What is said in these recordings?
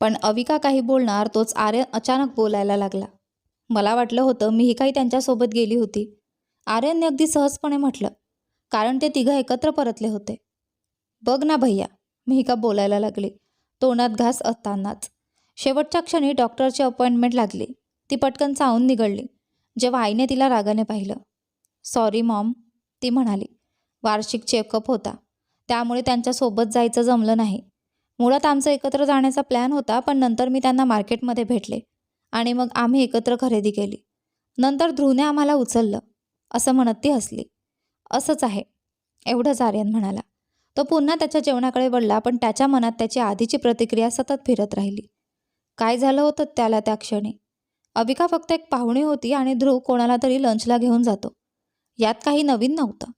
पण अविका काही बोलणार तोच आर्यन अचानक बोलायला लागला. मला वाटलं होतं मीही काही त्यांच्यासोबत गेली होती. आर्यनने अगदी सहजपणे म्हटलं कारण ते तिघं एकत्र परतले होते. बघ ना भैया मिहिका बोलायला लागली तोंडात घास असतानाच. शेवटच्या क्षणी डॉक्टरची अपॉइंटमेंट लागली. ती पटकन चावून निघडली. जेव्हा आईने तिला रागाने पाहिलं सॉरी मॉम ती म्हणाली. वार्षिक चेकअप होता. त्यामुळे त्यांच्यासोबत जायचं जमलं नाही. मुळात आमचा एकत्र जाण्याचा प्लॅन होता पण नंतर मी त्यांना मार्केटमध्ये भेटले आणि मग आम्ही एकत्र खरेदी केली. नंतर ध्रुवने आम्हाला उचललं. असं म्हणत ती हसली. असंच आहे. एवढंच आर्यन म्हणाला. तो पुन्हा त्याच्या जेवणाकडे वळला पण त्याच्या मनात त्याची आधीची प्रतिक्रिया सतत फिरत राहिली. काय झालं होतं त्याला त्या क्षणी? अविका फक्त एक पाहुणी होती आणि ध्रुव कोणाला तरी लंचला घेऊन जातो. यात काही नवीन नव्हतं.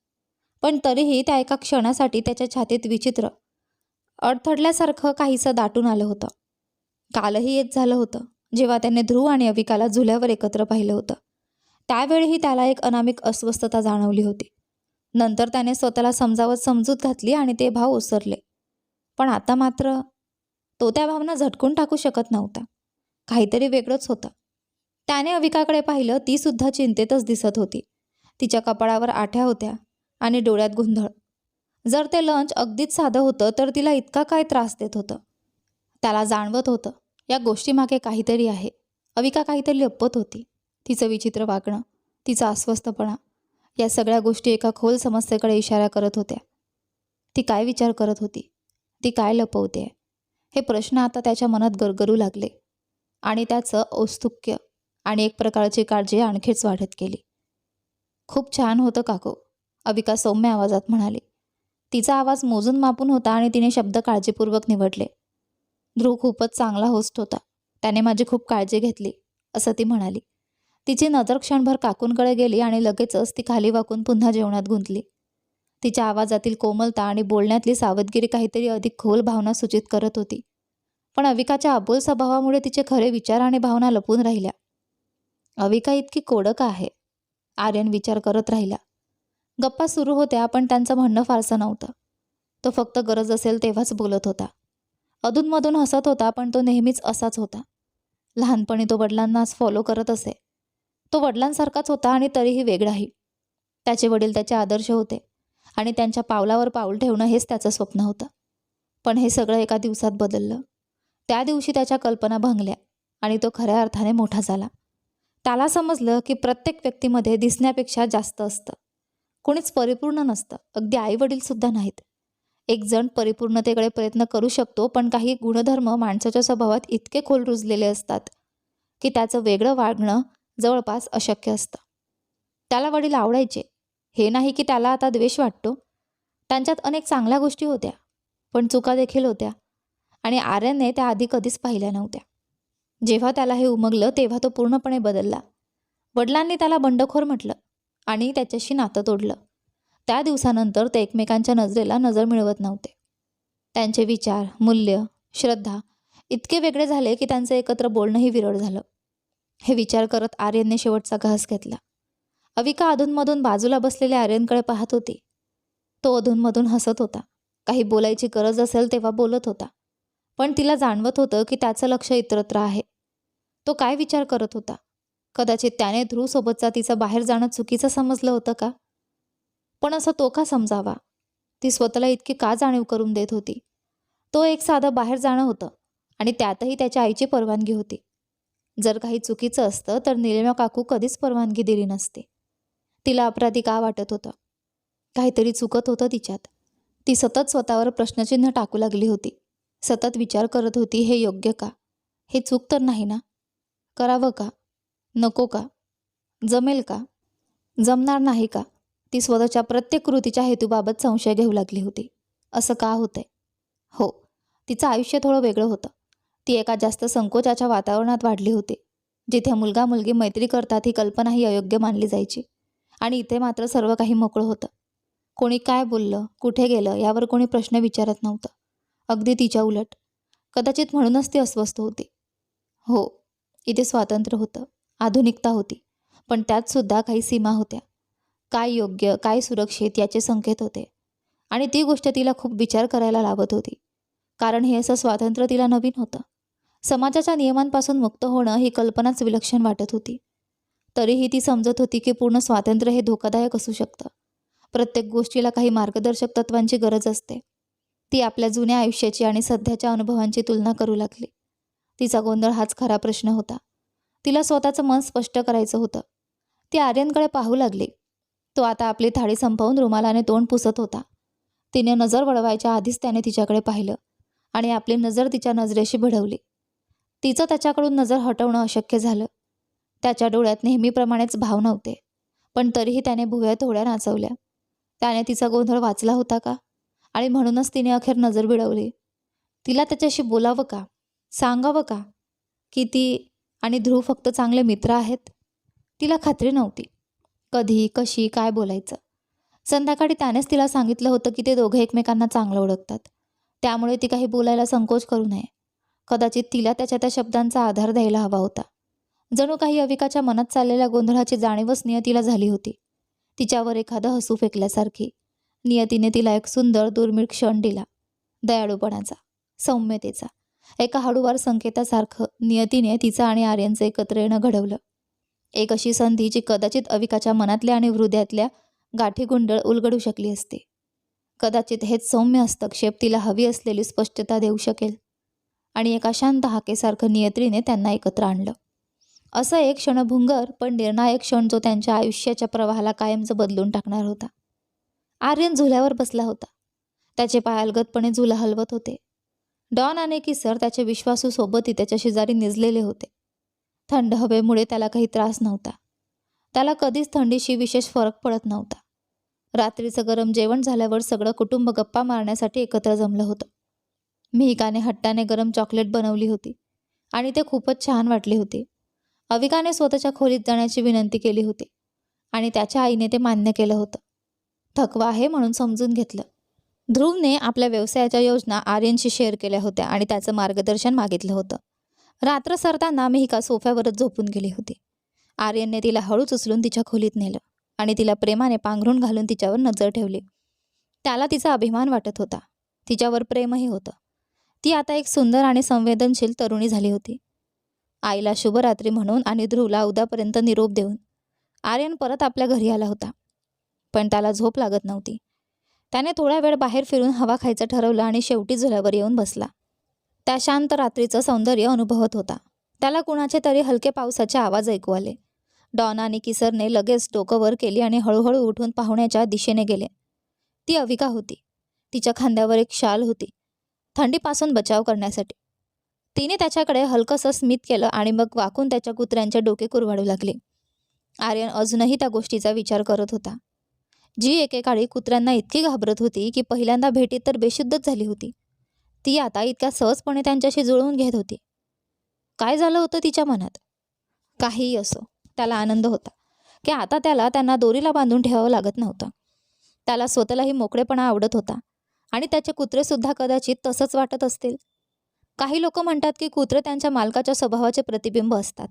पण तरीही त्या एका क्षणासाठी त्याच्या छातीत विचित्र अडथडल्यासारखं काहीसं दाटून आलं होतं. कालही येत झालं होतं जेव्हा त्याने ध्रुव आणि अविकाला झुल्यावर एकत्र पाहिलं होतं. त्यावेळीही त्याला एक अनामिक अस्वस्थता जाणवली होती. नंतर त्याने स्वतःला समजावत समजूत घातली आणि ते भाव ओसरले. पण आता मात्र तो त्या भावना झटकून टाकू शकत नव्हता. काहीतरी वेगळंच होतं. त्याने अविकाकडे पाहिलं ती सुद्धा चिंतेतच दिसत होती. तिच्या कपाळावर आठ्या होत्या आणि डोळ्यात गोंधळ. जर ते लंच अगदीच साधं होतं तर तिला इतका काय त्रास देत होतं. त्याला जाणवत होतं या गोष्टीमागे काहीतरी आहे. अविका काहीतरी लपत होती. तिचं विचित्र वागणं तिचा अस्वस्थपणा या सगळ्या गोष्टी एका खोल समस्येकडे इशारा करत होत्या. ती काय विचार करत होती? ती काय लपवते हे प्रश्न आता त्याच्या मनात गरगरू लागले. आणि त्याचं औस्तुक्य आणि एक प्रकारची काळजी आणखीच वाढत गेली. खूप छान होतं काको अविका सौम्य आवाजात म्हणाली. तिचा आवाज मोजून मापून होता आणि तिने शब्द काळजीपूर्वक निवडले. ध्रुव खूपच चांगला होस्ट होता. त्याने माझी खूप काळजी घेतली असं ती म्हणाली. तिची नजर क्षणभर काकूंकडे गेली आणि लगेचच ती खाली वाकून पुन्हा जेवणात गुंतली. तिच्या आवाजातील कोमलता आणि बोलण्यातली सावधगिरी काहीतरी अधिक खोल भावना सूचित करत होती. पण अविकाच्या अबोल स्वभावामुळे तिचे खरे विचार आणि भावना लपून राहिल्या. अविका इतकी कोडक आहे आर्यन विचार करत राहिला. गप्पा सुरू होत्या पण त्यांचं म्हणणं फारसं नव्हतं. तो फक्त गरज असेल तेव्हाच बोलत होता. अधूनमधून हसत होता पण तो नेहमीच असाच होता. लहानपणी तो वडिलांनाच फॉलो करत असे. तो वडिलांसारखाच होता आणि तरीही वेगळाही. त्याचे वडील त्याचे आदर्श होते आणि त्यांच्या पावलावर पाऊल ठेवणं हेच त्याचं स्वप्न होतं. पण हे सगळं एका दिवसात बदललं. त्या दिवशी त्याच्या कल्पना भंगल्या आणि तो खऱ्या अर्थाने मोठा झाला. त्याला समजलं की प्रत्येक व्यक्तीमध्ये दिसण्यापेक्षा जास्त असतं. कोणीच परिपूर्ण नसतं. अगदी आईवडीलसुद्धा नाहीत. एक जण परिपूर्णतेकडे प्रयत्न करू शकतो पण काही गुणधर्म माणसाच्या स्वभावात इतके खोल रुजलेले असतात की त्याचं वेगळं वागणं जवळपास अशक्य असतं. त्याला वडील आवडायचे. हे नाही की त्याला आता द्वेष वाटतो. त्यांच्यात अनेक चांगल्या गोष्टी होत्या पण चुका देखील होत्या आणि आर्यनने त्या आधी कधीच पाहिल्या नव्हत्या. जेव्हा त्याला हे उमगलं तेव्हा तो पूर्णपणे बदलला. वडिलांनी त्याला बंडखोर म्हटलं. आणि त्याच्याशी नातं तोडलं. त्या दिवसानंतर ते एकमेकांच्या नजरेला नजर मिळवत नव्हते. त्यांचे विचार मूल्य श्रद्धा इतके वेगळे झाले की त्यांचं एकत्र बोलणंही विरळ झालं. हे विचार करत आर्यनने शेवटचा घास घेतला. अविका अधूनमधून बाजूला बसलेल्या आर्यनकडे पाहत होती. तो अधूनमधून हसत होता. काही बोलायची गरज असेल तेव्हा बोलत होता. पण तिला जाणवत होतं की त्याचं लक्ष इतरत्र आहे. तो काय विचार करत होता? कदाचित त्याने ध्रुवसोबतचा तिचं बाहेर जाणं चुकीचं समजलं होतं का? पण असं तो का समजावा? ती स्वतःला इतकी का जाणीव करून देत होती? तो एक साधं बाहेर जाणं होतं आणि त्यातही त्याच्या आईची परवानगी होती. जर काही चुकीचं असतं तर निलिमा काकू कधीच परवानगी दिली नसते. तिला अपराधी का वाटत होतं? काहीतरी चुकत होतं तिच्यात. ती सतत स्वतःवर प्रश्नचिन्ह टाकू लागली होती. सतत विचार करत होती हे योग्य का? हे चूक तर नाही ना? करावं का? नको का? जमेल का? जमणार नाही का? ती स्वतःच्या प्रत्येक कृतीच्या हेतूबाबत संशय घेऊ लागली होती. असं का होतंय? हो तिचं आयुष्य थोडं वेगळं होतं. ती एका जास्त संकोचाच्या वातावरणात वाढली होती जिथे मुलगा मुलगी मैत्री करतात ही कल्पनाही अयोग्य मानली जायची. आणि इथे मात्र सर्व काही मोकळं होतं. कोणी काय बोललं कुठे गेलं यावर कोणी प्रश्न विचारत नव्हतं. अगदी तिच्या उलट. कदाचित म्हणूनच ती अस्वस्थ होती. हो इथे स्वातंत्र्य होतं. आधुनिकता होती. पण त्यातसुद्धा काही सीमा होत्या. काय योग्य काय सुरक्षित याचे संकेत होते. आणि ती गोष्ट तिला खूप विचार करायला लावत होती. कारण हे असं स्वातंत्र्य तिला नवीन होतं. समाजाच्या नियमांपासून मुक्त होणं ही कल्पनाच विलक्षण वाटत होती. तरीही ती समजत होती की पूर्ण स्वातंत्र्य हे धोकादायक असू शकतं. प्रत्येक गोष्टीला काही मार्गदर्शक तत्वांची गरज असते. ती आपल्या जुन्या आयुष्याची आणि सध्याच्या अनुभवांची तुलना करू लागली. तिचा गोंधळ हाच खरा प्रश्न होता. तिला स्वतःचं मन स्पष्ट करायचं होतं. ती आर्यनकडे पाहू लागली. तो आता आपली थाळी संपवून रुमालाने तोंड पुसत होता. तिने नजर वळवायच्या आधीच त्याने तिच्याकडे पाहिलं आणि आपली नजर तिच्या नजरेशी भिडवली. तिचं त्याच्याकडून नजर हटवणं अशक्य झालं. त्याच्या डोळ्यात नेहमीप्रमाणेच भाव नव्हते पण तरीही त्याने भुव्या थोड्या नाचवल्या. त्याने तिचा गोंधळ वाचला होता का? आणि म्हणूनच तिने अखेर नजर भिडवली. तिला त्याच्याशी बोलावं का? सांगावं का? की ती आणि ध्रुव फक्त चांगले मित्र आहेत. तिला खात्री नव्हती. कधी कशी काय बोलायचं? संध्याकाळी त्यानेच तिला सांगितलं होतं की ते दोघे एकमेकांना चांगलं ओळखतात. त्यामुळे ती काही बोलायला संकोच करू नये. कदाचित तिला त्याच्या त्या शब्दांचा आधार द्यायला हवा होता. जणू काही अविकाच्या मनात चाललेल्या गोंधळाची जाणीवच नियतीला झाली होती. तिच्यावर एखादं हसू फेकल्यासारखी. नियतीने तिला एक सुंदर दुर्मिळ क्षण दिला. दयाळूपणाचा सौम्यतेचा. एका हळूवार संकेतासारखं नियतीने तिचं आणि आर्यनचं एकत्र येणं घडवलं. एक अशी संधी जी कदाचित अविकाच्या मनातल्या आणि हृदयातल्या गाठी गुंडळ उलगडू शकली असते. कदाचित हेच सौम्य हस्तक्षेप तिला हवी असलेली स्पष्टता देऊ शकेल. आणि एका शांत हाकेसारखं नियत्रीने त्यांना एकत्र आणलं. असं एक क्षणभुंगर पण निर्णायक क्षण जो त्यांच्या आयुष्याच्या प्रवाहाला कायमचं बदलून टाकणार होता. आर्यन झुल्यावर बसला होता. त्याचे पाय अलगदपणे झुला हलवत होते. डॉन आणि किसर सर त्याच्या विश्वासूसोबतही त्याच्या शेजारी निजलेले होते. थंड हवेमुळे त्याला काही त्रास नव्हता. त्याला कधीच थंडीशी विशेष फरक पडत नव्हता. रात्रीचं गरम जेवण झाल्यावर सगळं कुटुंब गप्पा मारण्यासाठी एकत्र जमलं होतं. मिहिकाने हट्टाने गरम चॉकलेट बनवली होती आणि ते खूपच छान वाटले होते. अविकाने स्वतःच्या खोलीत जाण्याची विनंती केली होती आणि त्याच्या आईने ते मान्य केलं होतं. थकवा आहे म्हणून समजून घेतलं. ध्रुवने आपल्या व्यवसायाच्या योजना आर्यनशी शेअर केल्या होत्या आणि त्याचं मार्गदर्शन मागितलं होतं. रात्र सरताना मेहिका सोफ्यावरच झोपून गेली होती. आर्यनने तिला हळूच उचलून तिच्या खोलीत नेलं आणि तिला प्रेमाने पांघरून घालून तिच्यावर नजर ठेवली. त्याला तिचा अभिमान वाटत होता. तिच्यावर प्रेमही होतं. ती आता एक सुंदर आणि संवेदनशील तरुणी झाली होती. आईला शुभरात्री म्हणून आणि ध्रुवला उद्यापर्यंत निरोप देऊन आर्यन परत आपल्या घरी आला होता. पण त्याला झोप लागत नव्हती. त्याने थोडा वेळ बाहेर फिरून हवा खायचं ठरवलं आणि शेवटी झुल्यावर येऊन बसला. त्या शांत रात्रीचं सौंदर्य अनुभवत होता. त्याला कुणाचे तरी हलके पावसाचे आवाज ऐकू आले. डॉन आणि किसरने लगेच डोकं वर केली आणि हळूहळू उठून पाहुण्याच्या दिशेने गेले. ती अविका होती. तिच्या खांद्यावर एक शाल होती. थंडीपासून बचाव करण्यासाठी. तिने त्याच्याकडे हलकंसं स्मित केलं आणि मग वाकून त्याच्या कुत्र्यांचे डोके कुरवाडू लागले. आर्यन अजूनही त्या गोष्टीचा विचार करत होता. जी एकेकाळी कुत्र्यांना इतकी घाबरत होती की पहिल्यांदा भेटीत तर बेशुद्धच झाली होती. ती आता इतक्या सहजपणे त्यांच्याशी जुळवून घेत होती. काय झालं होतं तिच्या मनात? काहीही असो त्याला आनंद होता की आता त्याला त्यांना दोरीला बांधून ठेवावं लागत नव्हतं. त्याला स्वतःलाही मोकळेपणा आवडत होता आणि त्याचे कुत्रेसुद्धा कदाचित तसंच वाटत असतील. काही लोक म्हणतात की कुत्रे त्यांच्या मालकाच्या स्वभावाचे प्रतिबिंब असतात.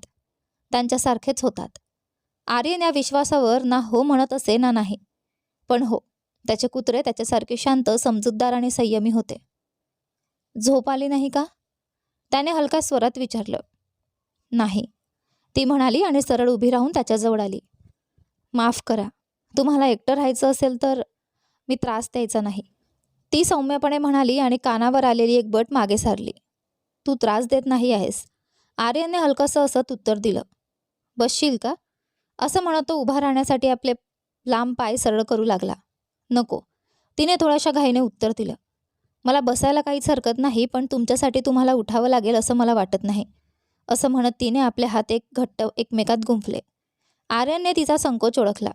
त्यांच्यासारखेच होतात. आर्यन या विश्वासावर ना हो म्हणत असे ना नाही. पण हो त्याचे कुत्रे त्याच्यासारखे शांत समजूतदार आणि संयमी होते. झोप आली नाही का? त्याने हलका स्वरात विचारलं. नाही. ती म्हणाली आणि सरळ उभी राहून त्याच्याजवळ आली. माफ करा. तुम्हाला एकटं राहायचं असेल तर मी त्रास द्यायचा नाही. ती सौम्यपणे म्हणाली आणि कानावर आलेली एक बट मागे सारली. तू त्रास देत नाही आहेस. आर्यनने हलकंसं असत उत्तर दिलं. बसशील का? असं म्हणत तो उभा राहण्यासाठी आपले लांब पाय सरळ करू लागला. नको. तिने थोड्याशा घाईने उत्तर दिलं. मला बसायला काहीच हरकत नाही पण तुमच्यासाठी तुम्हाला उठावं लागेल असं मला वाटत नाही असं म्हणत तिने आपले हात एक घट्ट एकमेकात गुंफले. आर्यनने तिचा संकोच ओळखला.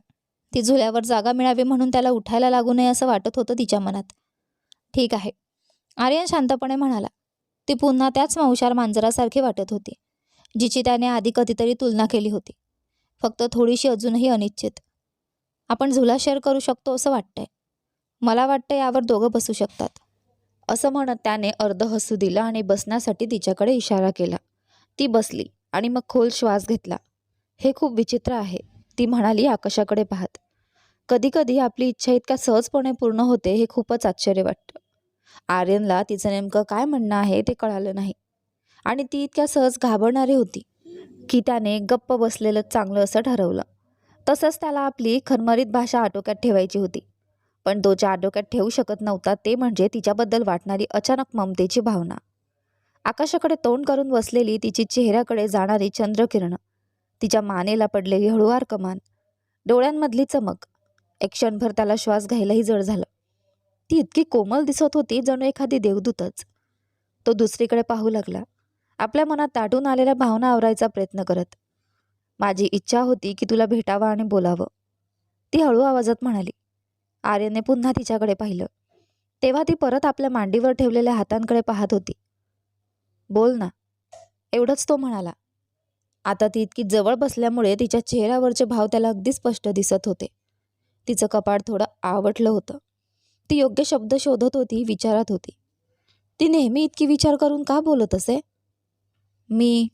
ती झुल्यावर जागा मिळावी म्हणून त्याला उठायला लागू नये असं वाटत होतं तिच्या मनात. ठीक आहे. आर्यन शांतपणे म्हणाला. ती पुन्हा त्याच मांशार मांजरासारखी वाटत होती जिची त्याने आधी कधीतरी तुलना केली होती. फक्त थोडीशी अजूनही अनिश्चित. आपण झुला शेअर करू शकतो असं वाटतंय. मला वाटतं यावर दोघं बसू शकतात. असं म्हणत त्याने अर्ध हसू दिलं आणि बसण्यासाठी तिच्याकडे इशारा केला. ती बसली आणि मग खोल श्वास घेतला. हे खूप विचित्र आहे ती म्हणाली आकाशाकडे पाहत. कधीकधी आपली इच्छा इतक्या सहजपणे पूर्ण होते हे खूपच आश्चर्य वाटतं. आर्यनला तिचं नेमकं काय म्हणणं आहे ते कळालं नाही. आणि ती इतक्या सहज घाबरणारी होती की त्याने गप्प बसलेलं चांगलं असं ठरवलं. तसंच त्याला आपली खरमरीत भाषा आटोक्यात ठेवायची होती. पण तो ज्या आटोक्यात ठेवू शकत नव्हता ते म्हणजे तिच्याबद्दल वाटणारी अचानक ममतेची भावना. आकाशाकडे तोंड करून बसलेली तिची चेहऱ्याकडे जाणारी चंद्रकिरणं. तिच्या मानेला पडलेली हळुवार कमान. डोळ्यांमधली चमक. एक क्षणभर त्याला श्वास घ्यायलाही जड झालं. ती इतकी कोमल दिसत होती जणू एखादी देवदूतच. तो दुसरीकडे पाहू लागला. आपल्या मनात ताटून आलेल्या भावना आवरायचा प्रयत्न करत. माझी इच्छा होती की तुला भेटावं आणि बोलावं. ती हळू आवाजात म्हणाली आर्यने पुन्हा तिच्याकडे पाहिलं. तेव्हा ती परत आपल्या मांडीवर ठेवलेल्या हातांकडे पाहत होती. बोल ना. एवढंच तो म्हणाला. आता ती इतकी जवळ बसल्यामुळे तिच्या चेहऱ्यावरचे भाव त्याला अगदी स्पष्ट दिसत होते. तिचं कपाळ थोडं आवटलं होतं. ती योग्य शब्द शोधत होती विचारात होती. ती नेहमी इतकी विचार करून का बोलत असे? मी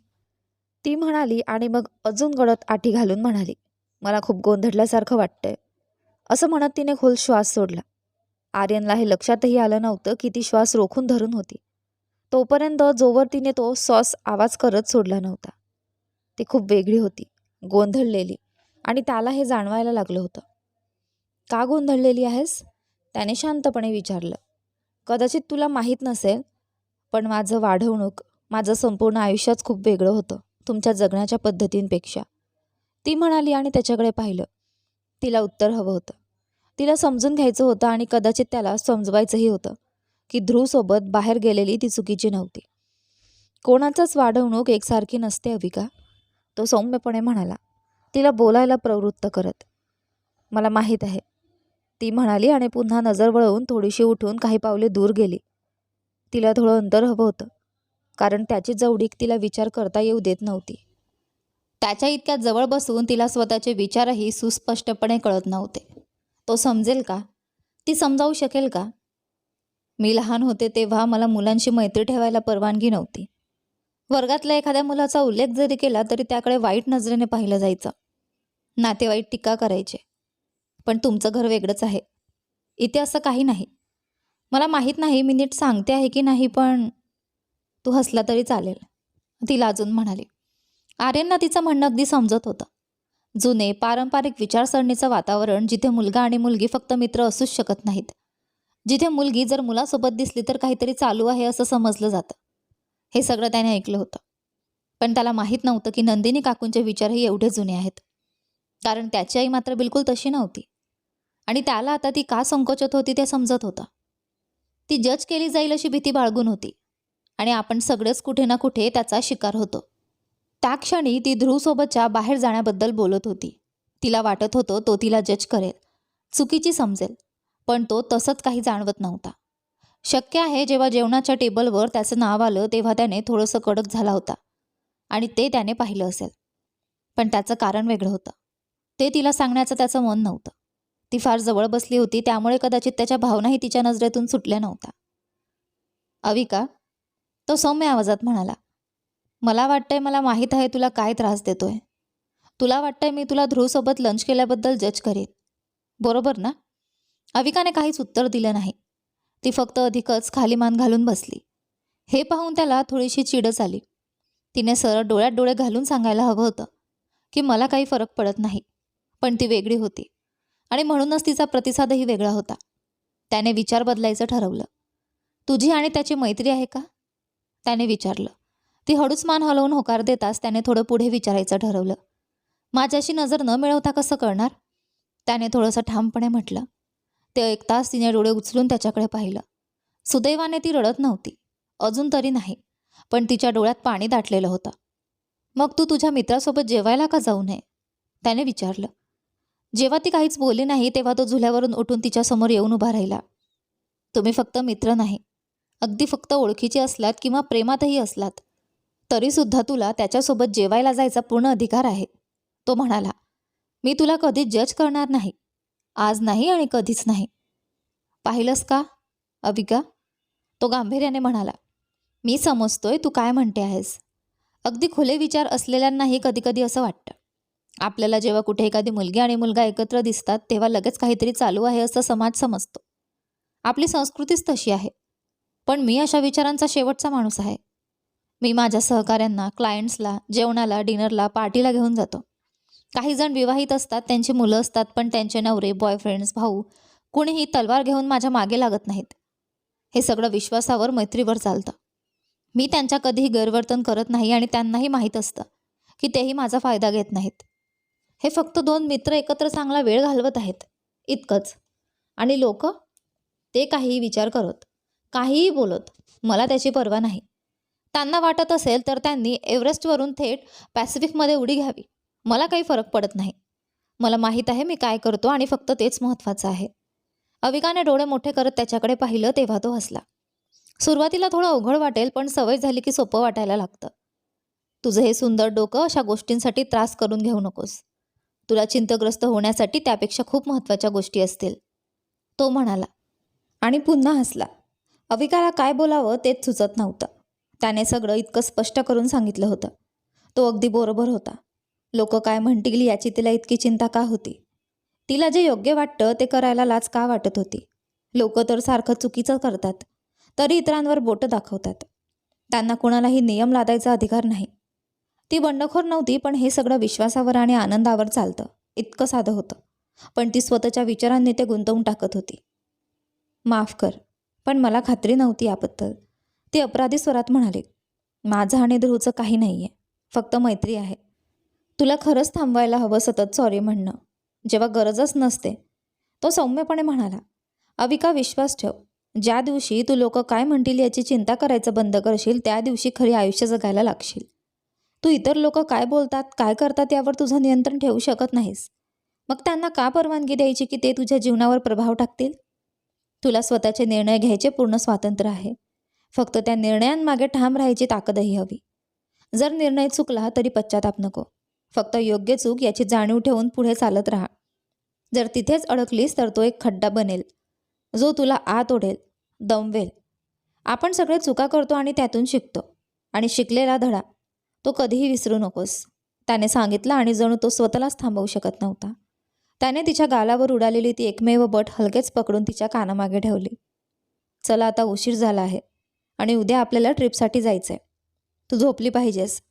ती म्हणाली आणि मग अजून गडद आठी घालून म्हणाली मला खूप गोंधळल्यासारखं वाटतंय. असं म्हणत तिने खोल श्वास सोडला. आर्यनला हे लक्षातही आलं नव्हतं की ती श्वास रोखून धरून होती. तोपर्यंत जोवर तिने तो सॉस आवाज करत सोडला नव्हता. ती खूप वेगळी होती गोंधळलेली आणि त्याला हे जाणवायला लागलं होतं. का गोंधळलेली आहेस? त्याने शांतपणे विचारलं. कदाचित तुला माहीत नसेल पण माझं वाढवणूक माझं संपूर्ण आयुष्यच खूप वेगळं होतं. तुमच्या जगण्याच्या पद्धतींपेक्षा. ती म्हणाली आणि त्याच्याकडे पाहिलं. तिला उत्तर हवं होतं. तिला समजून घ्यायचं होतं आणि कदाचित त्याला समजवायचंही होतं की ध्रुवसोबत बाहेर गेलेली ती चुकीची नव्हती. कोणाचाच वाढवणूक एकसारखी नसते अविका तो सौम्यपणे म्हणाला. तिला बोलायला प्रवृत्त करत. मला माहीत आहे. ती म्हणाली आणि पुन्हा नजर वळवून थोडीशी उठून काही पावले दूर गेली. तिला थोडं अंतर हवं होतं. कारण त्याची जवळीक तिला विचार करता येऊ देत नव्हती. त्याच्या इतक्या जवळ बसून तिला स्वतःचे विचारही सुस्पष्टपणे कळत नव्हते. तो समजेल का? ती समजावू शकेल का? मी लहान होते तेव्हा मला मुलांशी मैत्री ठेवायला परवानगी नव्हती. वर्गातल्या एखाद्या मुलाचा उल्लेख जरी केला तरी त्याकडे वाईट नजरेने पाहिलं जायचं. नातेवाईक टीका करायचे. पण तुमचं घर वेगळंच आहे. इथे असं काही नाही. मला माहीत नाही मी नीट सांगते आहे की नाही पण तू हसला तरी चालेल. ती लाजून म्हणाली. आर्यनना तिचं म्हणणं अगदी समजत होतं. जुने पारंपरिक विचारसरणीचं वातावरण जिथे मुलगा आणि मुलगी फक्त मित्र असूच शकत नाहीत. जिथे मुलगी जर मुलासोबत दिसली तर काहीतरी चालू आहे असं समजलं जातं. हे सगळं त्याने ऐकलं होतं. पण त्याला माहीत नव्हतं की नंदिनी काकूंचे विचारही एवढे जुने आहेत. कारण त्याची आई मात्र बिलकुल तशी नव्हती. आणि त्याला आता ती का संकोचत होती ते समजत होतं. ती जज केली जाईल अशी भीती बाळगून होती. आणि आपण सगळेच कुठे ना कुठे त्याचा शिकार होतो. त्या क्षणी ती ध्रुवसोबतच्या बाहेर जाण्याबद्दल बोलत होती. तिला वाटत होतं तो तिला जज करेल. चुकीची समजेल पण तो तसंच काही जाणवत नव्हता. शक्य आहे जेव्हा जेवणाच्या टेबलवर त्याचं नाव आलं तेव्हा त्याने थोडंसं कडक झाला होता. आणि ते त्याने पाहिलं असेल. पण त्याचं कारण वेगळं होतं. ते तिला सांगण्याचं त्याचं मन नव्हतं. ती फार जवळ बसली होती त्यामुळे कदाचित त्याच्या भावनाही तिच्या नजरेतून सुटल्या नव्हत्या. अविका तो सौम्य आवाजात म्हणाला मला वाटतंय मला माहीत आहे तुला काय त्रास देतोय. तुला वाटतंय मी तुला ध्रुवसोबत लंच केल्याबद्दल जज करेन. बरोबर ना? अविकाने काहीच उत्तर दिलं नाही. ती फक्त अधिकच खाली मान घालून बसली. हे पाहून त्याला थोडीशी चिडच आली. तिने सरळ डोळ्यात डोळे घालून सांगायला हवं होतं की मला काही फरक पडत नाही पण ती वेगळी होती. आणि म्हणूनच तिचा प्रतिसादही वेगळा होता. त्याने विचार बदलायचं ठरवलं. तुझी आणि त्याची मैत्री आहे का? त्याने विचारलं. ती हळूच मान हलवून होकार देताच त्याने थोडं पुढे विचारायचं ठरवलं. माझ्याशी नजर न मिळवता कसं करणार त्याने थोडंसं ठामपणे म्हटलं. ते ऐकताच तिने डोळे उचलून त्याच्याकडे पाहिलं. सुदैवाने ती रडत नव्हती. अजून तरी नाही पण तिच्या डोळ्यात पाणी दाटलेलं होतं. मग तू तुझ्या मित्रासोबत जेवायला का जाऊ नये? त्याने विचारलं. जेव्हा ती काहीच बोलली नाही तेव्हा तो झुल्यावरून उठून तिच्यासमोर येऊन उभा राहिला. तुम्ही फक्त मित्र नाही अगदी फक्त ओळखीचे असलात किंवा प्रेमातही असलात तरीसुद्धा तुला त्याच्यासोबत जेवायला जायचा पूर्ण अधिकार आहे. तो म्हणाला मी तुला कधीच जज करणार नाही. आज नाही आणि कधीच नाही. पाहिलंस का अविका? तो गांभीर्याने म्हणाला मी समजतोय तू काय म्हणते आहेस. अगदी खुले विचार असलेल्यांनाही कधीकधी असं वाटतं. आपल्याला जेव्हा कुठे एखादी मुलगी आणि मुलगा एकत्र दिसतात तेव्हा लगेच काहीतरी चालू आहे असं समाज समजतो. आपली संस्कृतीच तशी आहे. पण मी अशा विचारांचा शेवटचा माणूस आहे. मी माझ्या सहकाऱ्यांना क्लायंट्सला जेवणाला डिनरला पार्टीला घेऊन जातो. काही जण विवाहित असतात त्यांची मुलं असतात पण त्यांचे नवरे बॉयफ्रेंड्स भाऊ कुणीही तलवार घेऊन माझ्या मागे लागत नाहीत. हे सगळं विश्वासावर मैत्रीवर चालतं. मी त्यांच्या कधीही गैरवर्तन करत नाही आणि त्यांनाही माहीत असतं की तेही माझा फायदा घेत नाहीत. हे फक्त दोन मित्र एकत्र चांगला वेळ घालवत आहेत. इतकंच. आणि लोक? ते काहीही विचार करत. काहीही बोलत मला त्याची पर्वा नाही. त्यांना वाटत असेल तर त्यांनी एव्हरेस्टवरून थेट पॅसिफिकमध्ये उडी घ्यावी. मला काही फरक पडत नाही. मला माहीत आहे मी काय करतो आणि फक्त तेच महत्त्वाचं आहे. अविकाने डोळे मोठे करत त्याच्याकडे पाहिलं तेव्हा तो हसला. सुरुवातीला थोडं अवघड वाटेल पण सवय झाली की सोपं वाटायला लागतं. तुझं हे सुंदर डोकं अशा गोष्टींसाठी त्रास करून घेऊ नकोस. तुला चिंतग्रस्त होण्यासाठी त्यापेक्षा खूप महत्त्वाच्या गोष्टी असतील. तो म्हणाला आणि पुन्हा हसला. अविकाला काय बोलावं तेच सुचत नव्हतं. त्याने सगळं इतकं स्पष्ट करून सांगितलं होतं. तो अगदी बरोबर होता. लोक काय म्हणतील याची तिला इतकी चिंता का होती? तिला जे योग्य वाटतं ते करायला लाज का वाटत होती? लोक तर सारखं चुकीचं करतात. तरी इतरांवर बोटं दाखवतात. त्यांना कोणालाही नियम लादायचा अधिकार नाही. ती बंडखोर नव्हती पण हे सगळं विश्वासावर आणि आनंदावर चालतं. इतकं साधं होतं. पण ती स्वतःच्या विचारांनी ते गुंतवून टाकत होती. माफ कर. पण मला खात्री नव्हती याबद्दल. ते अपराधी स्वरात म्हणाले माझं आणि ध्रुवचं काही नाही आहे फक्त मैत्री आहे. तुला खरंच थांबवायला हवं सतत सॉरी म्हणणं. जेव्हा गरजच नसते. तो सौम्यपणे म्हणाला अविका विश्वास ठेव. ज्या दिवशी तू लोक काय म्हणतील याची चिंता करायचं बंद करशील त्या दिवशी खरी आयुष्य जगायला लागशील. तू इतर लोक काय बोलतात काय करतात यावर तुझं नियंत्रण ठेवू शकत नाहीस. मग त्यांना का परवानगी द्यायची की ते तुझ्या जीवनावर प्रभाव टाकतील? तुला स्वतःचे निर्णय घ्यायचे पूर्ण स्वातंत्र्य आहे. फक्त त्या निर्णयांमागे ठाम राहायची ताकदही हवी. जर निर्णय चुकला तरी पश्चाताप नको. फक्त योग्य चूक याची जाणीव ठेवून पुढे चालत राहा. जर तिथेच अडकलीस तर तो एक खड्डा बनेल. जो तुला आत ओढेल दमवेल. आपण सगळे चुका करतो आणि त्यातून शिकतो. आणि शिकलेला धडा तो कधीही विसरू नकोस. त्याने सांगितलं आणि जणू तो स्वतःलाच थांबवू शकत नव्हता. त्याने तिच्या गालावर उडालेली ती एकमेव बट हलकेच पकडून तिच्या कानामागे ठेवली. चला आता उशीर झाला आहे आणि उद्या आपल्याला ट्रिपसाठी जायचं आहे तू झोपली पाहिजेस.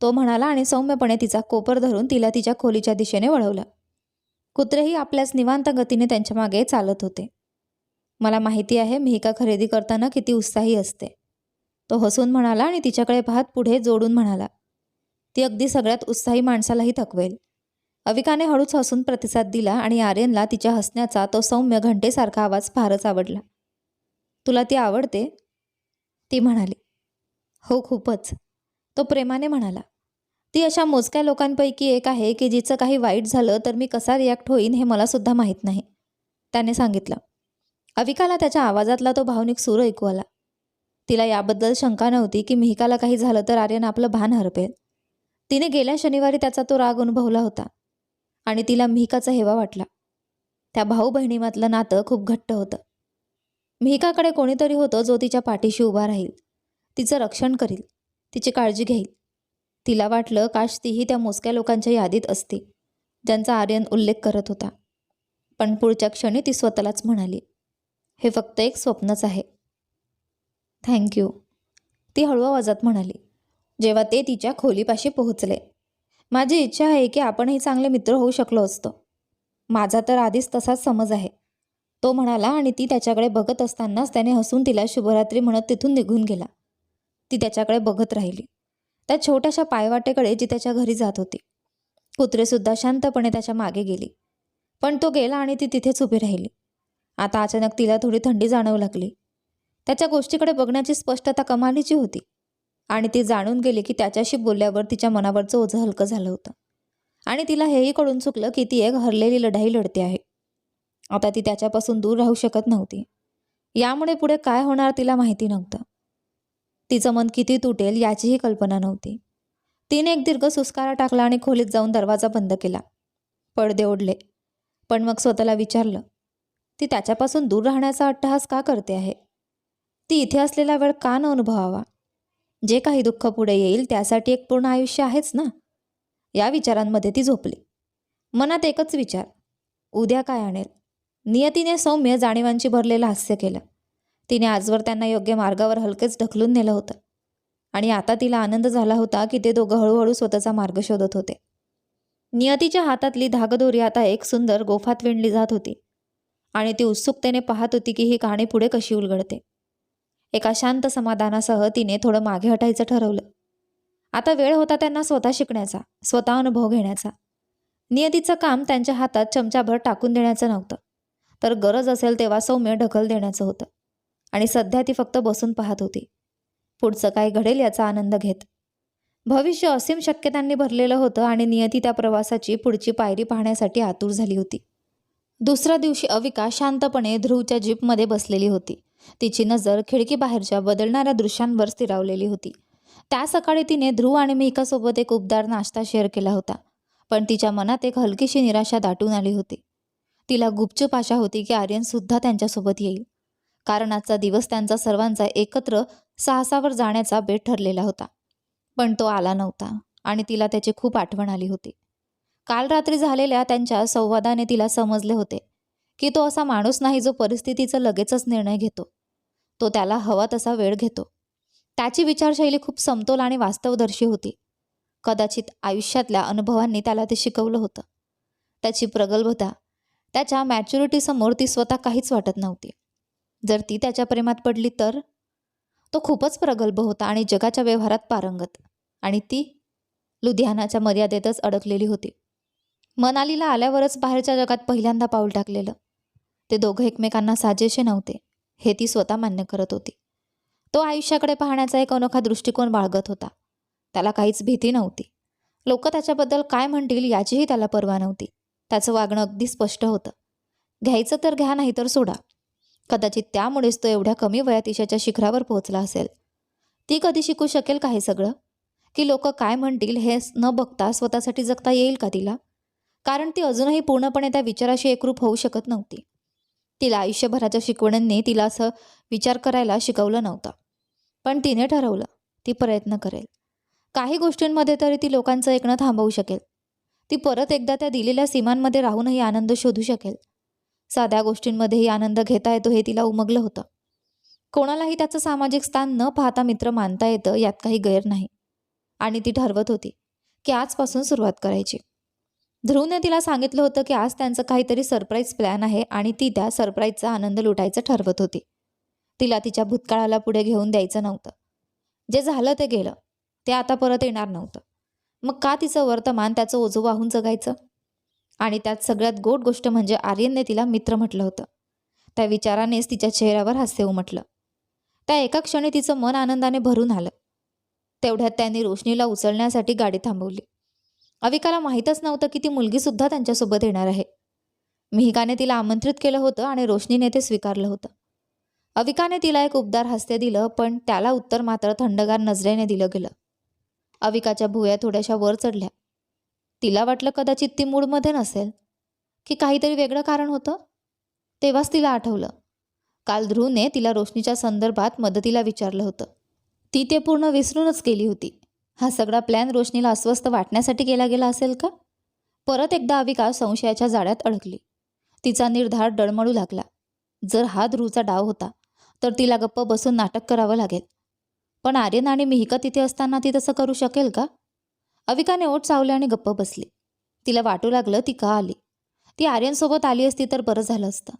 तो म्हणाला आणि सौम्यपणे तिचा कोपर धरून तिला तिच्या खोलीच्या दिशेने वळवलं. कुत्रेही आपल्याच निवांत गतीने त्यांच्या मागे चालत होते. मला माहिती आहे मिहिका खरेदी करताना किती उत्साही असते. तो हसून म्हणाला आणि तिच्याकडे पाहत पुढे जोडून म्हणाला ती अगदी सगळ्यात उत्साही माणसालाही थकवेल. अविकाने हळूच हसून प्रतिसाद दिला आणि आर्यनला तिच्या हसण्याचा तो सौम्य घंटेसारखा आवाज फारच आवडला. तुला ती आवडते? ती म्हणाली. हो खूपच. तो प्रेमाने म्हणाला. ती अशा मोजक्या लोकांपैकी एक आहे की जिचं काही वाईट झालं तर मी कसा रिॲक्ट होईन हे मला सुद्धा माहीत नाही त्याने सांगितलं. अविकाला त्याच्या आवाजातला तो भावनिक सूर ऐकू आला. तिला याबद्दल शंका नव्हती की मिहिकाला काही झालं तर आर्यन आपलं भान हरपेल. तिने गेल्या शनिवारी त्याचा तो राग अनुभवला होता. आणि तिला मिहिकाचा हेवा वाटला. त्या भाऊ बहिणीमातलं नातं खूप घट्ट होतं. मिहिकाकडे कोणीतरी होतं जो तिच्या पाठीशी उभा राहील. तिचं रक्षण करील. तिची काळजी घेईल. तिला वाटलं काश तीही त्या मोजक्या लोकांच्या यादीत असती ज्यांचा आर्यन उल्लेख करत होता. पण पुढच्या क्षणी ती स्वतःलाच म्हणाली हे फक्त एक स्वप्नच आहे. थँक्यू ती हळू आवाजात म्हणाली जेव्हा ते तिच्या खोलीपाशी पोहोचले माझी इच्छा आहे की आपणही चांगले मित्र होऊ शकलो असतो. माझा तर आधीच तसाच समज आहे. तो म्हणाला आणि ती त्याच्याकडे बघत असतानाच त्याने हसून तिला शुभरात्री म्हणत तिथून निघून गेला. ती त्याच्याकडे बघत राहिली. त्या छोट्याशा पायवाटेकडे जी त्याच्या घरी जात होती. कुत्रेसुद्धा शांतपणे त्याच्यामागे गेली. पण तो गेला आणि ती तिथेच उभी राहिली. आता अचानक तिला थोडी थंडी जाणवू लागली. त्याच्या गोष्टीकडे बघण्याची स्पष्टता कमालीची होती. आणि ती जाणून गेली की त्याच्याशी बोलल्यावर तिच्या मनावरचं ओझं हलकं झालं होतं. आणि तिला हेही कळून चुकलं की ती एक हरलेली लढाई लढते आहे. आता ती त्याच्यापासून दूर राहू शकत नव्हती. यामुळे पुढे काय होणार तिला माहिती नव्हतं. तिचं मन किती तुटेल याचीही कल्पना नव्हती. तिने एक दीर्घ सुस्कारा टाकला आणि खोलीत जाऊन दरवाजा बंद केला. पडदे ओढले. पण मग स्वतःला विचारलं ती त्याच्यापासून दूर राहण्याचा अट्टहास का करते आहे? ती इथे असलेला वेळ का न अनुभवावा? जे काही दुःख पुढे येईल त्यासाठी एक पूर्ण आयुष्य आहेच ना? या विचारांमध्ये ती झोपली. मनात एकच विचार. उद्या काय आणेल? नियतीने सौम्य जाणीवांची भरलेलं हास्य केलं. तिने आजवर त्यांना योग्य मार्गावर हलकेच ढकलून नेलं होतं. आणि आता तिला आनंद झाला होता की ते दोघं हळूहळू स्वतःचा मार्ग शोधत होते. नियतीच्या हातातली धागदोरी आता एक सुंदर गोफात विणली जात होती. आणि ती उत्सुकतेने पाहत होती की ही कहाणी पुढे कशी उलगडते. एका शांत समाधानासह तिने थोडं मागे हटायचं ठरवलं. आता वेळ होता त्यांना स्वतः शिकण्याचा स्वतः अनुभव घेण्याचा. नियतीचं काम त्यांच्या हातात चमचाभर टाकून देण्याचं नव्हतं. तर गरज असेल तेव्हा सौम्य ढकल देण्याचं होतं. आणि सध्या ती फक्त बसून पाहत होती. पुढचं काय घडेल याचा आनंद घेत. भविष्य असीम शक्यतांनी भरलेलं होतं आणि नियती त्या प्रवासाची पुढची पायरी पाहण्यासाठी आतुर झाली होती. दुसऱ्या दिवशी अविका शांतपणे ध्रुवच्या जीपमध्ये बसलेली होती. तिची नजर खिडकीबाहेरच्या बदलणाऱ्या दृश्यांवर स्थिरावलेली होती. त्या सकाळी तिने ध्रुव आणि मेहिकासोबत एक उबदार नाश्ता शेअर केला होता पण तिच्या मनात एक हलकीशी निराशा दाटून आली होती. तिला गुपचूप आशा होती की आर्यनसुद्धा त्यांच्यासोबत येईल. कारण आजचा दिवस त्यांचा सर्वांचा एकत्र साहसावर जाण्याचा बेट ठरलेला होता. पण तो आला नव्हता आणि तिला त्याची खूप आठवण आली होती. काल रात्री झालेल्या त्यांच्या संवादाने तिला समजले होते की तो असा माणूस नाही जो परिस्थितीचा लगेचच निर्णय घेतो. तो त्याला हवा तसा वेळ घेतो. त्याची विचारशैली खूप समतोल आणि वास्तवदर्शी होती. कदाचित आयुष्यातल्या अनुभवांनी त्याला ते शिकवलं होतं. त्याची प्रगल्भता त्याच्या मॅच्युरिटीसमोर ती स्वतः काहीच वाटत नव्हती. जर ती त्याच्या प्रेमात पडली तर? तो खूपच प्रगल्भ होता आणि जगाच्या व्यवहारात पारंगत. आणि ती लुधियानाच्या मर्यादेतच अडकलेली होती. मनालीला आल्यावरच बाहेरच्या जगात पहिल्यांदा पाऊल टाकलेलं. ते दोघं एकमेकांना साजेसे नव्हते हे ती स्वतः मान्य करत होती. तो आयुष्याकडे पाहण्याचा एक अनोखा दृष्टिकोन बाळगत होता. त्याला काहीच भीती नव्हती. लोक त्याच्याबद्दल काय म्हणतील याचीही त्याला पर्वा नव्हती. त्याचं वागणं अगदी स्पष्ट होतं. घ्यायचं तर घ्या नाही तर सोडा. कदाचित त्यामुळेच तो एवढ्या कमी वयात ईशाच्या शिखरावर पोहोचला असेल. ती कधी शिकू शकेल का हे सगळं? की लोक काय म्हणतील हे न बघता स्वतःसाठी जगता येईल का तिला? कारण ती अजूनही पूर्णपणे त्या विचाराशी एकरूप होऊ शकत नव्हती. तिला आयुष्यभराच्या शिकवण्यांनी तिला असं विचार करायला शिकवलं नव्हतं. पण तिने ठरवलं ती प्रयत्न करेल. काही गोष्टींमध्ये तरी ती लोकांचं ऐकणं थांबवू शकेल. ती परत एकदा त्या दिलेल्या सीमांमध्ये राहूनही आनंद शोधू शकेल. साध्या गोष्टींमध्येही आनंद घेता येतो हे तिला उमगलं होतं. कोणालाही त्याचं सामाजिक स्थान न पाहता मित्र मानता येतं यात काही गैर नाही. आणि ती ठरवत होती की आजपासून सुरुवात करायची. ध्रुवने तिला सांगितलं होतं की आज त्यांचं काहीतरी सरप्राईज प्लॅन आहे आणि ती त्या सरप्राईजचा आनंद लुटायचं ठरवत होती. तिला तिच्या भूतकाळाला पुढे घेऊन द्यायचं नव्हतं. जे झालं ते गेलं. ते आता परत येणार नव्हतं. मग का तिचं वर्तमान त्याचं ओझं वाहून जगायचं? आणि त्यात सगळ्यात गोड गोष्ट म्हणजे आर्यनने तिला मित्र म्हटलं होतं. त्या विचारानेच तिच्या चेहऱ्यावर हास्य उमटलं. त्या एका क्षणी तिचं मन आनंदाने भरून आलं. तेवढ्यात त्यांनी रोशनीला उचलण्यासाठी गाडी थांबवली. अविकाला माहीतच नव्हतं की ती मुलगीसुद्धा त्यांच्यासोबत येणार आहे. मिहिकाने तिला आमंत्रित केलं होतं आणि रोशनीने ते स्वीकारलं होतं. अविकाने तिला एक उबदार हास्य दिलं पण त्याला उत्तर मात्र थंडगार नजरेने दिलं गेलं. अविकाच्या भुया थोड्याशा वर चढल्या. तिला वाटलं कदाचित ती मूडमध्ये नसेल. की काहीतरी वेगळं कारण होतं? तेव्हाच तिला आठवलं. काल ध्रुवने तिला रोशनीच्या संदर्भात मदतीला विचारलं होतं. ती ते पूर्ण विसरूनच गेली होती. हा सगळा प्लॅन रोशनीला अस्वस्थ वाटण्यासाठी केला गेला असेल का? परत एकदा अविका संशयाच्या जाळ्यात अडकली. तिचा निर्धार डळमळू लागला. जर हा ध्रुवचा डाव होता तर तिला गप्प बसून नाटक करावं लागेल. पण आर्यन आणि मिहिका तिथे असताना ती तसं करू शकेल का? अविकाने ओठ चावले आणि गप्प बसली. तिला वाटू लागलं ती का आली? ती आर्यनसोबत आली असती तर बरं झालं असतं.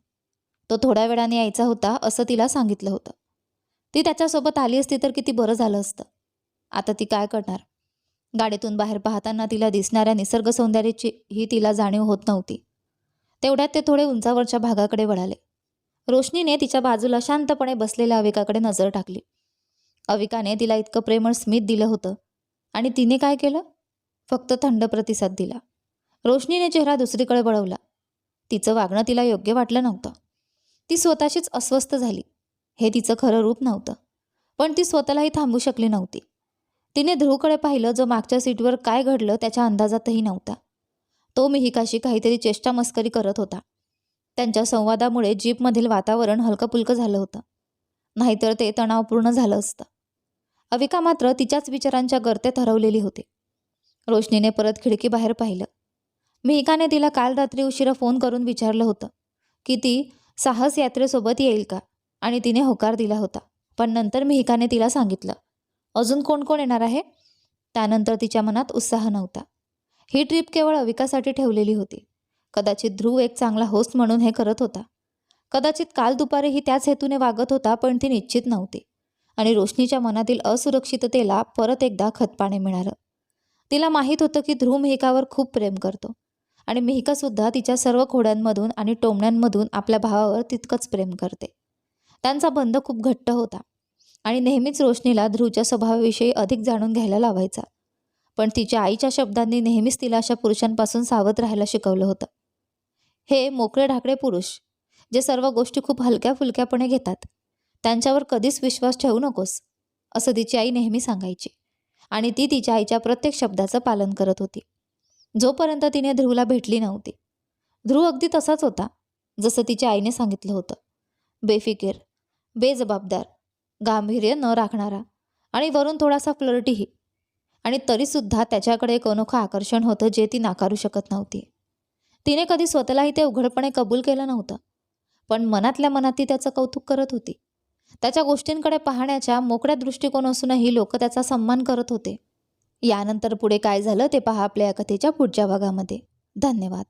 तो थोड्या वेळाने यायचा होता असं तिला सांगितलं होतं. ती त्याच्यासोबत आली असती तर किती बरं झालं असतं. आता ती काय करणार? गाडीतून बाहेर पाहताना तिला दिसणाऱ्या निसर्ग सौंदर्याची ही तिला जाणीव होत नव्हती. तेवढ्यात ते थोडे उंचावरच्या भागाकडे वळाले. रोशनीने तिच्या बाजूला शांतपणे बसलेल्या अविकाकडे नजर टाकली. अविकाने तिला इतकं प्रेमळ स्मित दिलं होतं. आणि तिने काय केलं? फक्त थंड प्रतिसाद दिला. रोशनीने चेहरा दुसरीकडे वळवला. तिचं वागणं तिला योग्य वाटलं नव्हतं. ती स्वतःशीच अस्वस्थ झाली. हे तिचं खरं रूप नव्हतं. पण ती स्वतःलाही थांबू शकली नव्हती. तिने ध्रुवकडे पाहिलं जो मागच्या सीटवर काय घडलं त्याच्या अंदाजातही नव्हता. तो मिहिकाशी काहीतरी चेष्टा मस्करी करत होता. त्यांच्या संवादामुळे जीपमधील वातावरण हलकंपुलकं झालं होतं. नाहीतर ते तणावपूर्ण झालं असतं. अविका मात्र तिच्याच विचारांच्या गर्तेत हरवलेली होती. रोशनीने परत खिडकीबाहेर पाहिलं. मिहिकाने तिला काल रात्री उशिरा फोन करून विचारलं होतं की ती साहस यात्रेसोबत येईल का? आणि तिने होकार दिला होता. पण नंतर मिहिकाने तिला सांगितलं अजून कोण कोण येणार आहे? त्यानंतर तिच्या मनात उत्साह नव्हता. ही ट्रिप केवळ अविकासाठी ठेवलेली होती. कदाचित ध्रुव एक चांगला होस्ट म्हणून हे करत होता. कदाचित काल दुपारीही त्याच हेतूने वागत होता पण ती निश्चित नव्हती. आणि रोशनीच्या मनातील असुरक्षिततेला परत एकदा खतपाणी मिळालं. तिला माहीत होतं की ध्रुव मिहिकावर खूप प्रेम करतो. आणि मिहिकासुद्धा तिच्या सर्व खोड्यांमधून आणि टोमण्यांमधून आपल्या भावावर तितकंच प्रेम करते. त्यांचा बंध खूप घट्ट होता. आणि नेहमीच रोशनीला ध्रुवच्या स्वभावाविषयी अधिक जाणून घ्यायला लावायचा. पण तिच्या आईच्या शब्दांनी नेहमीच तिला अशा पुरुषांपासून सावध राहायला शिकवलं होतं. हे मोकळे ढाकळे पुरुष जे सर्व गोष्टी खूप हलक्या फुलक्यापणे घेतात त्यांच्यावर कधीच विश्वास ठेवू नकोस असं तिची आई नेहमी सांगायची. आणि ती तिच्या आईच्या प्रत्येक शब्दाचं पालन करत होती. जोपर्यंत तिने ध्रुवला भेटली नव्हती. ध्रुव अगदी तसाच होता जसं तिच्या आईने सांगितलं होतं. बेफिकीर बेजबाबदार गांभीर्य न राखणारा आणि वरून थोडासा फ्लर्टीही आणि तरीसुद्धा त्याच्याकडे एक अनोखं आकर्षण होतं जे ती नाकारू शकत नव्हती. तिने कधी स्वतःलाही ते उघडपणे कबूल केलं नव्हतं. पण मनातल्या मनात ती त्याचं कौतुक करत होती. त्याच्या गोष्टींकडे पाहण्याच्या मोकळ्या दृष्टिकोन असूनही लोक त्याचा सन्मान करत होते. यानंतर पुढे काय झालं ते पहा आपल्या या कथेच्या पुढच्या भागामध्ये. धन्यवाद.